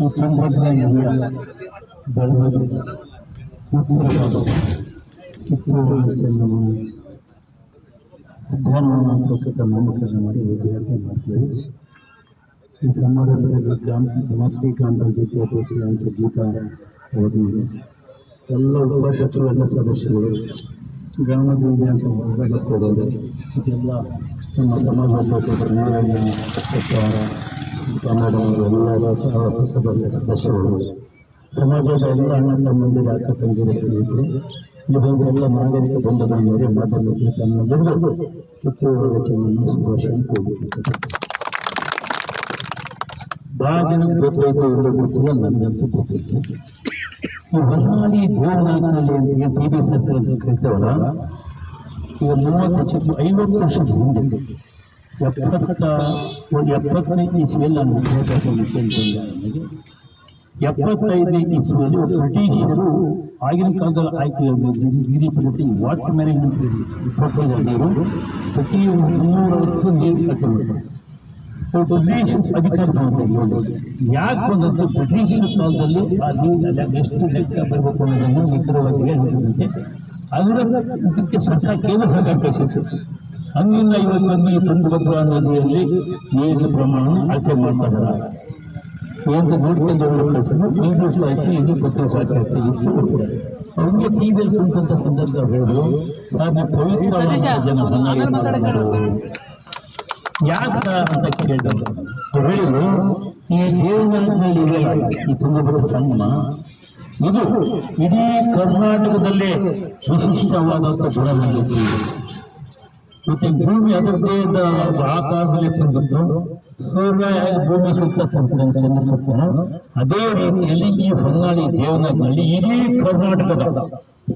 ನದಿಯ ಬೆಳವಣಿಗೆ ಉತ್ತರವಾದ ಕಿತ್ತೂರು ಚೆನ್ನಮ್ಮ ಅಧ್ಯಯನವನ್ನು ಪ್ರಕೃತ ನಾಮಕರಣ ಮಾಡಿ ವಿದ್ಯಾರ್ಥಿ ಮಾಡ್ತೀವಿ ಈ ಸಮಾರಂಭದಲ್ಲಿ ಗ್ರಾಮ ನಮಸ್ತೆ ಗ್ರಾಮ ಜೊತೆ ಅಧ್ಯಕ್ಷರಾದಂಥ ಗೀತಾ ಅವರು ಎಲ್ಲ ಉಪಾಧ್ಯಕ್ಷರು ಎಲ್ಲ ಸದಸ್ಯರು ಗ್ರಾಮದಿಂದ ಅಂತ ಹೊರಗಡೆ ಇದೆಲ್ಲ ನಮ್ಮ ಸಮಾಜ ನಾರಾಯಣ ಎಲ್ಲ ಸಮಾಜದಲ್ಲಿ ಅಣ್ಣ ತಮ್ಮಂದಿರ ಅಕ್ಕ ತಂಗಿರ ಸ್ನೇಹಿತರು ಇದೊಂದೆಲ್ಲ ನಾಗರಿಕ ಬಂಧದ ಮೇಲೆ ಮಾತನಾಡಿ ತಮ್ಮೆಲ್ಲರಿಗೂ ಕಿತ್ತೂರು ರಚನೆಯನ್ನು ಶುಭಾಶಯ ಕೋರಿಕೆ ಭಾಳ ಜನ ಗೊತ್ತಾಯ್ತು ಇಲ್ಲೋ ಗೊತ್ತಿಲ್ಲ ನನಗಂತೂ ಗೊತ್ತಿತ್ತು ಈ ಹೊನ್ನಾಳಿ ದೇವನಾಗನಲ್ಲಿ ಅಂತ ಟಿ ಬಿ ಸರ್ಕಾರ ಅಂತ ಈಗ ಮೂವತ್ತು ಐವತ್ತು ವರ್ಷದ ಹಿಂದೆ ಎಪ್ಪತ್ತ ಒಂದು ಎಪ್ಪತ್ತೈದನೇ ಇಸ್ವಿಯಲ್ಲಿ ನಾನು ವಿದ್ಯಾಭ್ಯಾಸ ನನಗೆ ಎಪ್ಪತ್ತೈದನೇ ಇಸ್ವಿಯಲ್ಲಿ ಬ್ರಿಟಿಷರು ಆಗಿನ ಕಾಲದಲ್ಲಿ ಆಯ್ಕೆ ಗಿರಿ ಪ್ರತಿ ವಾಟರ್ ಮ್ಯಾನೇಜ್ಮೆಂಟ್ ನೀರು ಪ್ರತಿ ಮುನ್ನೂರವತ್ತು ನೀರು ಕಟ್ಟಿ ಬ್ರಿಟಿಷ್ ಅಧಿಕಾರ ಯಾಕೆ ಬಂದದ್ದು ಬ್ರಿಟಿಷ್ ಕಾಲದಲ್ಲಿ ಆ ನೀರಿನಲ್ಲಿ ಎಷ್ಟು ಲೆಕ್ಕ ಬರಬೇಕು ಅನ್ನೋದನ್ನು ನಿಖರವಾಗಿ ಹೇಳಿದಂತೆ ಅದರ ಇದಕ್ಕೆ ಸರ್ಕಾರ ಕೇಂದ್ರ ಸರ್ಕಾರ ಕಳಿಸಿತ್ತು ಹಂಗಿಂದ ಈ ತುಂಗಭದ್ರಾ ನದಿಯಲ್ಲಿ ನೀರಿನ ಪ್ರಮಾಣ ಅಳತೆ ಮಾಡ್ತಾ ಇದ್ದಾರೆ. ಏನು ನೋಡ್ಕೊಂಡು ಕಳಿಸಿದ್ರು. ದಿವಸ ಆಯ್ತು ಇದು ಪತ್ರ ಸಾಕಾಗ್ತದೆ ಇತ್ತು ಅವ್ರಿಗೆ ಟಿವಿಯಲ್ಲಿ ಕುಂತಂತ ಸಂದರ್ಭ ಹೇಳಿದ್ರು. ಸರ್ ನೀವು ಪವಿತ್ರ ಜನ. ಯಾಕೆ ಸರ್ ಅಂತ ಕೇಳಿದ್ರು. ಅವ್ರು ಹೇಳಿದ್ರು ಈ ದೇವನಲ್ಲಿ ಇದೆಯಲ್ಲ ಈ ತುಂಗಭದ್ರ ಸಂಗಮ ಇದು ಇಡೀ ಕರ್ನಾಟಕದಲ್ಲೇ ವಿಶಿಷ್ಟವಾದಂಥ ಗುಣ ಮತ್ತೆ ಭೂಮಿ ಅದರದ್ದೇ ಇದ್ದ ಆಕಾರದಲ್ಲಿ ತಂದಿದ್ರು ಸೂರ್ಯ ಭೂಮಿ ಸುತ್ತ ತಂತ್ರ ಚಂದ್ರ ಸುತ್ತ ಅದೇ ರೀತಿಯಲ್ಲಿ ಈ ಹೊನ್ನಾಳಿ ದೇವನಹಳ್ಳಿ, ಇಡೀ ಕರ್ನಾಟಕದ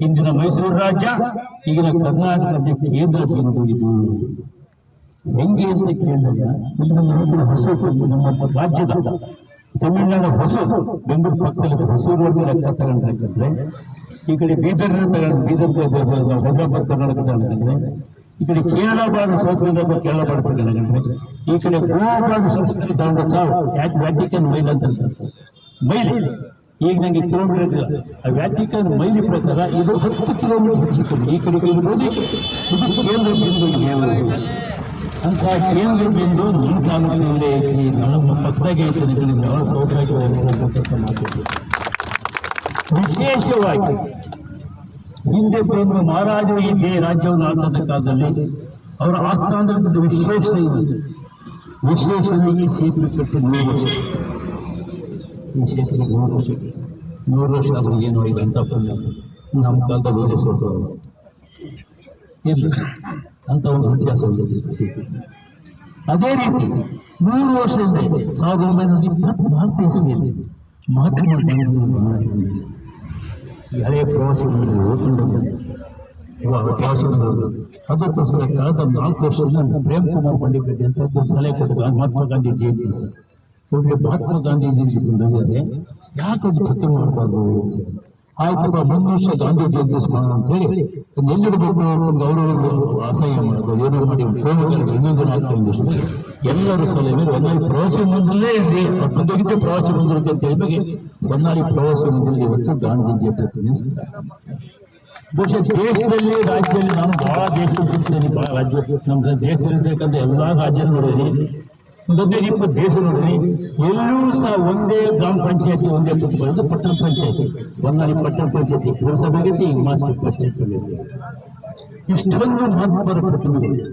ಇಂದಿನ ಮೈಸೂರು ರಾಜ್ಯ, ಈಗಿನ ಕರ್ನಾಟಕದ ಕೇಂದ್ರ ಬಿಂದು ಇದು. ಹೆಂಗೆ ಅಂತ ಕೇಳಿದಾಗ, ಇಲ್ಲಿ ನಮ್ಮ ನಮ್ಮ ರಾಜ್ಯದ ತಮಿಳುನಾಡು ಹೊಸೂರು, ಬೆಂಗಳೂರು ಪಕ್ಕದಲ್ಲಿ ಹೊಸೂರು ಲೆಕ್ಕ ತಗೊಂಡ್ರೆ, ಈ ಕಡೆ ಬೀದರ್ ತಗೊಂಡು ಬೀದರ್ ಹೈದರಾಬಾದ್ ಕರ್ನಾಟಕ ತಗೊಂಡ್ರೆ ಈ ಕಡೆ ಕೇರಳ ಭಾಗ ಸಂಸ್ಕೃತಿ ಬಗ್ಗೆ ಕೇರಳ ನನಗೆ ಈ ಕಡೆ ಗೋವಾ ಭಾಗ ಸಂಸ್ಕೃತಿ ತಂದ ಸಾವು ಯಾಕೆ ವ್ಯಾಟಿಕನ್ ಮೈಲ್ ಅಂತ ಮೈಲ್. ಈಗ ನನಗೆ ಕಿಲೋಮೀಟರ್ ಆ ವ್ಯಾಟಿಕನ್ ಮೈಲಿ ಪ್ರಕಾರ ಇದು ಹತ್ತು ಕಿಲೋಮೀಟರ್ ಹೆಚ್ಚುತ್ತದೆ ಈ ಕಡೆ ಇರ್ಬೋದು ಇದು ಕೇಂದ್ರ ಬಿಂದು ಅಂತ ಕೇಂದ್ರ ಬಿಂದು ನಿಮ್ಮ ತಾಲೂಕಿನಲ್ಲೇ ಐತಿ. ನಮ್ಮ ಪಕ್ಕದಾಗೆ ಐತಿ ಬಹಳ ಸೌಕರ್ಯವಾಗಿ ಮಾಡಿದ್ದೀವಿ ವಿಶೇಷವಾಗಿ ಹಿಂದೆ ಬಂದು ಮಹಾರಾಜರು ಈ ರಾಜ್ಯವನ್ನು ಆಳ್ತದ ಕಾಲದಲ್ಲಿ ಅವರ ಆಸ್ಥಾನದಲ್ಲಿ ವಿಶೇಷ ಇದೆ ವಿಶೇಷವಾಗಿ ಈ ಸೇತುವೆ ಕಟ್ಟಿ ನೂರು ವರ್ಷ ಈ ಸೇತುವೆ ನೂರು ವರ್ಷ ನೂರು ವರ್ಷ ಆದರೂ ಏನು ಆಗಿದೆ ಅಂತ ಫುಲ್ ನಮ್ಮ ಕಾಲದಲ್ಲಿ ಒಳ್ಳೆ ಸ್ವಲ್ಪ ಇಲ್ಲ ಅಂತ ಒಂದು ಉಳಿದಿದೆ ಸೇತುವೆ ಅದೇ ರೀತಿ ನೂರು ವರ್ಷದಿಂದ ಸಾವಿರದ ಒಂಬೈನೂರ ಇಪ್ಪತ್ನಾಲ್ಕು ಇಸ್ವಿಯಲ್ಲಿ ಮಹಾತ್ಮ ಗಾಂಧಿ ಈ ಹಳೆಯ ಪ್ರವಾಸಿ ಓದಿಕೊಂಡು ಇವಾಗ ಪ್ರವಾಸಿ ಮಂದಿರ ಅದಕ್ಕೋಸ್ಕರ ಕಳೆದ ನಾಲ್ಕು ವರ್ಷದಿಂದ ಪ್ರೇಮ್ ಕುಮಾರ್ ಪಂಡಿತ್ ಅಂತ ಸಲಹೆ ಕೊಟ್ಟಿದ್ದ ಮಹಾತ್ಮ ಗಾಂಧಿ ಜಯಂತಿ ಸರ್ ಮಹಾತ್ಮ ಗಾಂಧೀಜಿ ಬಂದಿದ್ದಾರೆ ಯಾಕೆ ಅದು ಚರ್ಚೆ ಮಾಡಬಾರ್ದು. ಆಯ್ತಪ್ಪ ವರ್ಷ ಗಾಂಧಿ ಜಯಂತಿ ಸ್ಮರಣ ಅಂತ ಹೇಳಿ ಎಲ್ಲಿಡಬೇಕು ಒಂದು ಗೌರವ ಅಸಹ್ಯ ಮಾಡೋದು ಏನೋ ಮಾಡಿ ಇನ್ನೊಂದು ನಾಲ್ಕು ದಿವಸದಲ್ಲಿ ಎಲ್ಲರೂ ಸಲಹೆ ಮೇಲೆ ಹೊನ್ನಾಳಿ ಪ್ರವಾಸಿ ಮಂದಿರಲ್ಲೇ ಪ್ರವಾಸಿ ಮಂದಿರಕ್ಕೆ ಅಂತ ಹೇಳಿದಾಗ ಹೊನ್ನಾಳಿ ಪ್ರವಾಸಿ ಮಂದಿರದಲ್ಲಿ ಇವತ್ತು ಗಾಂಧೀಜಿಯ ಪ್ರತಿಮೆ ಬಹುಶಃ ದೇಶದಲ್ಲಿ, ರಾಜ್ಯದಲ್ಲಿ ನಾನು ಬಹಳ ದೇಶದಲ್ಲಿ ಸುತ್ತಿದ್ದೀನಿ ಬಹಳ ರಾಜ್ಯ, ನಮ್ಮ ದೇಶದಲ್ಲಿ ಬೇಕಂತ ಎಲ್ಲಾ ರಾಜ್ಯ ನೋಡಿದ್ದೀನಿ. ಇಪ್ಪತ್ತು ದೇಶ ನೋಡ್ರಿ. ಎಲ್ಲೂ ಸಹ ಒಂದೇ ಗ್ರಾಮ ಪಂಚಾಯತಿ, ಒಂದೇ ಪುಸ್ತಕ ಪಟ್ಟಣ ಪಂಚಾಯತಿ. ಒಂದಾರಿ ಪಟ್ಟಣ ಪಂಚಾಯತಿ, ಪುರಸಭೆಗೆ ಈಗ ಮಾಸ್ಟರ್ ಪಂಚಾಯತಿ ಇಷ್ಟೊಂದು ಮಹತ್ವದ ಪ್ರತಿಮೆಗಳು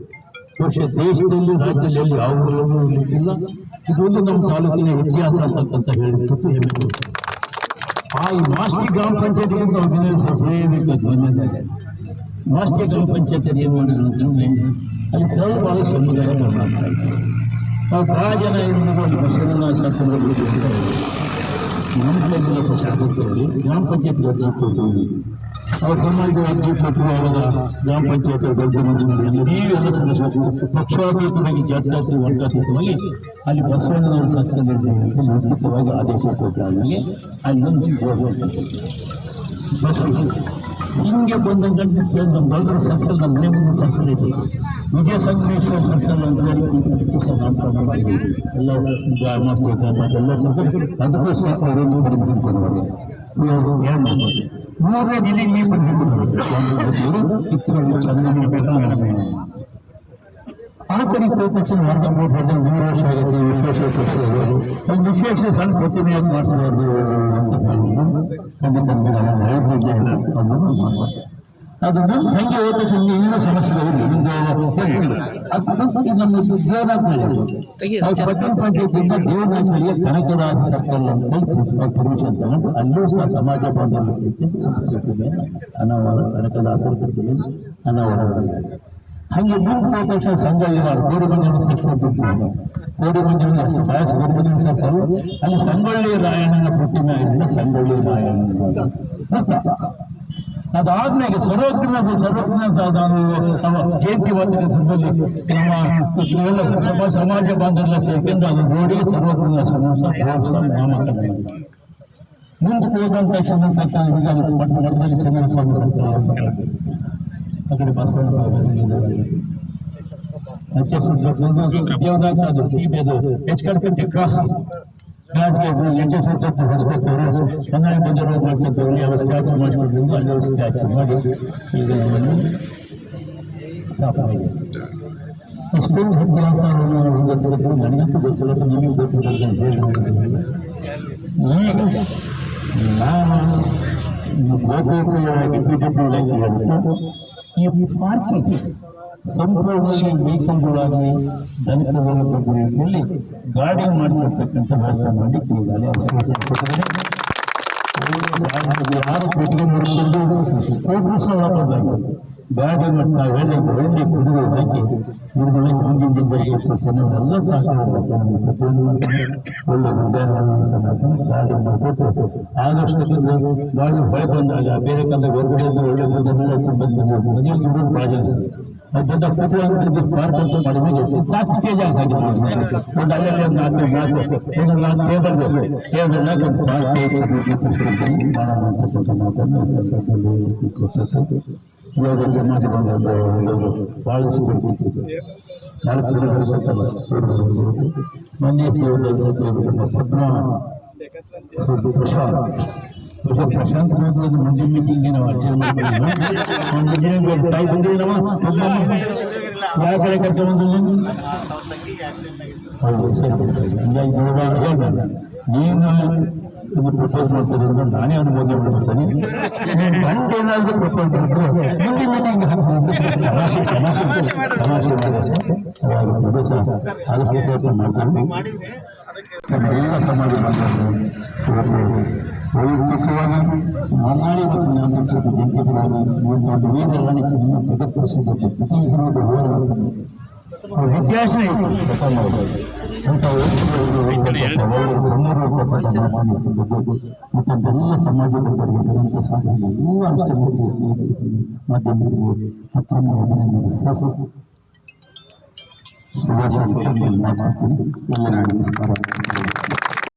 ವರ್ಷ ದೇಶದಲ್ಲಿ, ರಾಜ್ಯದಲ್ಲಿ, ಎಲ್ಲಿ ಯಾವ ಊರಲ್ಲೂ ಇರಲಿಕ್ಕಿಲ್ಲ. ಇದೊಂದು ನಮ್ಮ ತಾಲೂಕಿನ ಇತಿಹಾಸ ಹೇಳಿ ಹೆಮ್ಮೆ ಕೊಡುತ್ತೆ. ಆ ಈ ಮಾಸ್ತಿ ಗ್ರಾಮ ಪಂಚಾಯತಿಗಿಂತ ಅಭಿನಯಿಸಬೇಕು ಧನ್ಯವಾದ ಮಾಸ್ತಿ ಗ್ರಾಮ ಪಂಚಾಯತಿ ಏನು ಮಾಡಿದ್ರು ಅಂತಂದ್ರೆ ಅಲ್ಲಿ ತರಳು ಭಾಳ ಸಮುದಾಯ ಮಾಡ್ತಾ ಇದ್ದಾರೆ ಬಹಳ ಜನ ಮಾಡಿ ಬಸವಣ್ಣ ಶಾಸನಗಳು ನಮ್ಮ ಕೈಗಳ ಶಾಸಕರಲ್ಲಿ ಗ್ರಾಮ ಪಂಚಾಯತ್ ಕೊಡ್ತೀವಿ ಅವ್ರ ಸಮಾಜದ ಕೊಟ್ಟು ಅವಾಗ ಗ್ರಾಮ ಪಂಚಾಯತ್ ದೊಡ್ಡ ಮಂಜೂರಿ ಇಡೀ ಎಲ್ಲ ಸದಸ್ಯರು ಪಕ್ಷಾತೀತವಾಗಿ ಜಾತ್ಯಾತೀತ ವರ್ಗಾತೀತವಾಗಿ ಅಲ್ಲಿ ಬಸವಣ್ಣನವರ ಸತ್ಯದಲ್ಲಿ ಅದ್ಭುತವಾಗಿ ಆದೇಶ ಕೊಟ್ಟರೆ ಅಲ್ಲಿ ಒಂದು ಬಸ್ ಹಿಂಗೆ ಬಂದಂಗ ನಮ್ಮ ದೊಡ್ಡ ಸರ್ಕಲ್ ನಮ್ಮ ಮನೆ ಮುಂದೆ ಸರ್ಕಲ್ ಇದೆ ವಿಜಯ ಸಂಗಮೇಶ್ವರ ಸರ್ಕಲ್ ಅಂತ ಹೇಳಿ ಎಲ್ಲ ಗ್ರಾಮ ಎಲ್ಲ ಸರ್ಕಲ್ ಅದಕ್ಕೂ ಸರ್ಕಾರ ಮೂರನೇ ದಿನ ನೀವು ಬಂದಿದ್ದು ಚಂದ್ರನ ಬೆಟ್ಟ ಆ ಕಡೆ ತಕ್ಷಣ ಮೂರು ವರ್ಷ ಆಗುತ್ತೆ ವಿಶೇಷ ಪಕ್ಷ ಒಂದು ವಿಶೇಷ ಸಣ್ಣ ಪ್ರತಿಮೆಯನ್ನು ಮಾಡಿಸಬಾರ್ದು ಅಂತ ಖಂಡಿತ ನೈವೇದ್ಯ ಅದನ್ನು ಮಾಡ್ಬಾರ್ದು ಅದು ಮುಂದೆ ಹಂಗೆ ಹೋದ ತಕ್ಷಣ ಇನ್ನೂ ಸಮಸ್ಯೆಗಳಿಲ್ಲ ನಿಮ್ಗೆ ಅದು ನಮ್ಮ ಪಟ್ಟಣ ಪಂಚಾಯತಿಯಿಂದ ದೇವನಾಥಳ್ಳಿಯ ಕನಕದಾಸ ಸರ್ಕಲ್ ಅಂತ ಪರ್ಮಿಷನ್ ತಗೊಂಡು ಅಲ್ಲೂ ಸಹ ಸಮಾಜ ಬಾಂಧವ್ಯ ಸಹಿತ ಅನಾವರಣ ಕನಕದಾಸರ ಅನಾವರಣ ಹಂಗೆ ಮೂರು ಪಕ್ಷ ಸಂಗೊಳ್ಳಿ ಮಾಡಿ ಕೋಡಿ ಮಂಜನ ಸಂಸ್ಕೃತಿ ಕೋಡಿ ಮಂಜನ ಬಯಸ ಗುರುಮಂಜನ ಸರ್ಕಲ್ ಅಲ್ಲಿ ಸಂಗೊಳ್ಳಿ ರಾಯಣ್ಣನ ಪ್ರತಿಮೆ ಇದೆ, ಸಂಗೊಳ್ಳಿ ರಾಯಣ್ಣ ಅದಾದ್ಮೇಲೆ ಸರ್ವಜ್ಞ ಸರ್ವಜ್ಞ ನಾವು ಜಯಂತಿ ವರ್ಧನೆ ಸಂದರ್ಭದಲ್ಲಿ ನಮ್ಮ ಸಭಾ ಸಮಾಜ ಬಾಂಧವರೆಲ್ಲ ಸೇರ್ಕೊಂಡು ಅದು ನೋಡಿ ಸರ್ವಜ್ಞ ಮಾಡಿದ್ರು. ಮುಂದೆ ಹೋದಂತ ತಕ್ಷಣ ಮಠದಲ್ಲಿ ಚಂದ್ರ ಸ್ವಾಮಿ ಸರ್ಕಲ್ ಆ ಕಡೆ ಬಸವಣ್ಣ ದೇವದಾಸ ಅದು ಟಿಬಿದು ಎಚ್ ಕಡ್ಕಂತೆ ಕ್ರಾಸ್ ಕ್ಲಾಸ್ಗೆ ಎಂಟು ಸ್ವಲ್ಪ ಹೊಸಬೇಕು ಚೆನ್ನಾಗಿ ಬಂದಿರೋ ಮಾಡ್ಕೊತೀವಿ ಯಾವ ಸ್ಟ್ಯಾಚು ಮಾಡಿಸ್ಕೊಡ್ರಿಂದ ಅಲ್ಲಿ ಸ್ಟ್ಯಾಚು ಮಾಡಿ ಈಗ ನಮ್ಮನ್ನು ಸ್ಥಾಪನೆ ಎಷ್ಟೊಂದು ಇತಿಹಾಸವನ್ನು ಹೊಂದಿದ್ದು ನನಗಂತೂ ಗೊತ್ತಿಲ್ಲ ನಿಮಗೆ ಗೊತ್ತಿಲ್ಲ ಅಂತ ಹೇಳಿ ಈಗ ನಾನು ಗೋಪುರವಾಗಿ ಬಿಜೆಪಿ ಇಲಾಖೆ ಈ ಪಾರ್ಕಿಂಗ್ ಸಂಪೂರ್ಣವಾಗಿ ವೆಹಿಕಲ್ಗಳಾಗಿ ದಲಿತಗಳ ಬಗ್ಗೆ ರೀತಿಯಲ್ಲಿ ಗಾಡಿ ಮಾಡಿರ್ತಕ್ಕಂಥ ವ್ಯವಸ್ಥೆ ಮಾಡಿ ಈಗಾಗಲೇ ಯಾರು ನೋಡಿಕೊಂಡು ಪ್ರೋತ್ಸಾಹ ಗಾಡಿ ಮತ್ತು ನಾವೆಲ್ಲ ಒಳ್ಳೆ ಕುಡಿದು ಹಾಕಿ ಇವುಗಳ ಮುಂದಿನ ದಿನಗಳಿಗೆ ಚೆನ್ನಾಗಿ ಎಲ್ಲ ಸಾಕಾಗುತ್ತೆ ನಮಗೆ ಪ್ರತಿಯೊಂದು ಒಳ್ಳೆ ಉದ್ಯಾನವನ ಸಹ ಗಾಡಿ ಮಾಡಿಕೊಟ್ಟು ಆಗಷ್ಟಕ್ಕೆ ಗಾಡಿ ಹೊಳೆ ಬಂದಾಗ ಬೇರೆ ಕಾಲ ಹೊರಗಡೆಯಿಂದ ಒಳ್ಳೆ ಬಂದೆಲ್ಲ ಬಂದು ಮನೆಯಲ್ಲಿ ದುಡ್ಡು ಬಾಜ ಅದು ಬಂದ ಕೂತ್ಕೊಂಡು ಪಾರ್ಕ್ ಅಂತ ಮಾಡಿದ್ರೆ ಸಾಕು ಸ್ಟೇಜ್ ಆಗಿದೆ ಒಂದು ಅಲ್ಲಲ್ಲಿ ಒಂದು ನಾಲ್ಕು ನಾಲ್ಕು ಒಂದು ನಾಲ್ಕು ಟೇಬಲ್ ಟೇಬಲ್ ನಾಲ್ಕು ಒಂದು ಪಾರ್ಕ್ ಮಾಡೋಣ ಅಂತಕ್ಕಂಥ ಮಾತನ್ನು ಈ ಸಂದರ್ಭದಲ್ಲಿ ಇಟ್ಕೊಟ್ಟು ಇವಾಗ ಸಮಾಜ ಬಂದದ್ದು ಭಾಳ ಸಿಗುತ್ತೆ ನಾಲ್ಕು ವರ್ಷಕ್ಕಲ್ಲ ಮೊನ್ನೆ ಪದ್ಮ ಪ್ರಶಾಂತ್ ಪ್ರಶಾಂತ್ ಪ್ರಶಾಂತ್ ಹೋಗೋದು ಮುಂದಿನ ಮೀಟಿಂಗ್ ನಾವು ಅರ್ಜೆಂಟ್ ಮಾಡಿದ್ದೀವಿ ಒಂದು ದಿನ ತಾಯಿ ಬಂದಿದ್ದೀನಮ್ಮ ಯಾವ ಕಡೆ ಕರ್ಕೊಂಡು ಹೌದು ಸರಿ ಹಂಗಾಗಿ ನೋಡುವಾಗ ನೀನು ಇದು ಪ್ರಪೋಸ್ ಮಾಡ್ತಾರೆ ಅಂದ್ರೆ ನಾನೇ ಅನುಮೋದನೆ ಮಾಡ್ತೀನಿ ಗಂಟೇನಾದ್ರೂ ಪ್ರಪೋಸ್ ಮಾಡಿದ್ರೆ ಮುಂದಿನ ಮೀಟಿಂಗ್ ತಮಾಷೆ ತಮಾಷೆ ತಮಾಷೆ ಅವಾಗ ಪ್ರದೇಶ ಅದಕ್ಕೆ ಪ್ರಯತ್ನ ಮಾಡ್ತೀನಿ ಎಲ್ಲ ಸಮಾಜ ಇವತ್ತು ವೈಯಕ್ತಿಕವಾಗಿ ಮನ್ನಾಳಿ ಮತ್ತು ಜ್ಞಾಪಕ ಜಯಂತಿ ಪರವಾಗಿ ಒಂದು ವೀರರಾಣಿ ರಾಣಿ ಪ್ರಗತಿಸಿದ್ದಕ್ಕೆ ಪ್ರತಿ ಸಮಯದ ಹೋರಾಟ ವ್ಯತ್ಯಾಸ ಮತ್ತೆಲ್ಲ ಸಮಾಜದ ಬರೆದಂಥ ಸಾಧನೆ ಎಲ್ಲ ಅಷ್ಟಮೂರ್ತಿ ಸ್ನೇಹಿತರಿಗೆ ಮಾಧ್ಯಮರಿಗೆ ಮತ್ತೊಮ್ಮೆ ಅಭಿನಂದನೆ ಸಸ್ ಶುಭಾಶಯ ಮಾತಾಡ್ತೀನಿ ಎಲ್ಲ ನಮಸ್ಕಾರ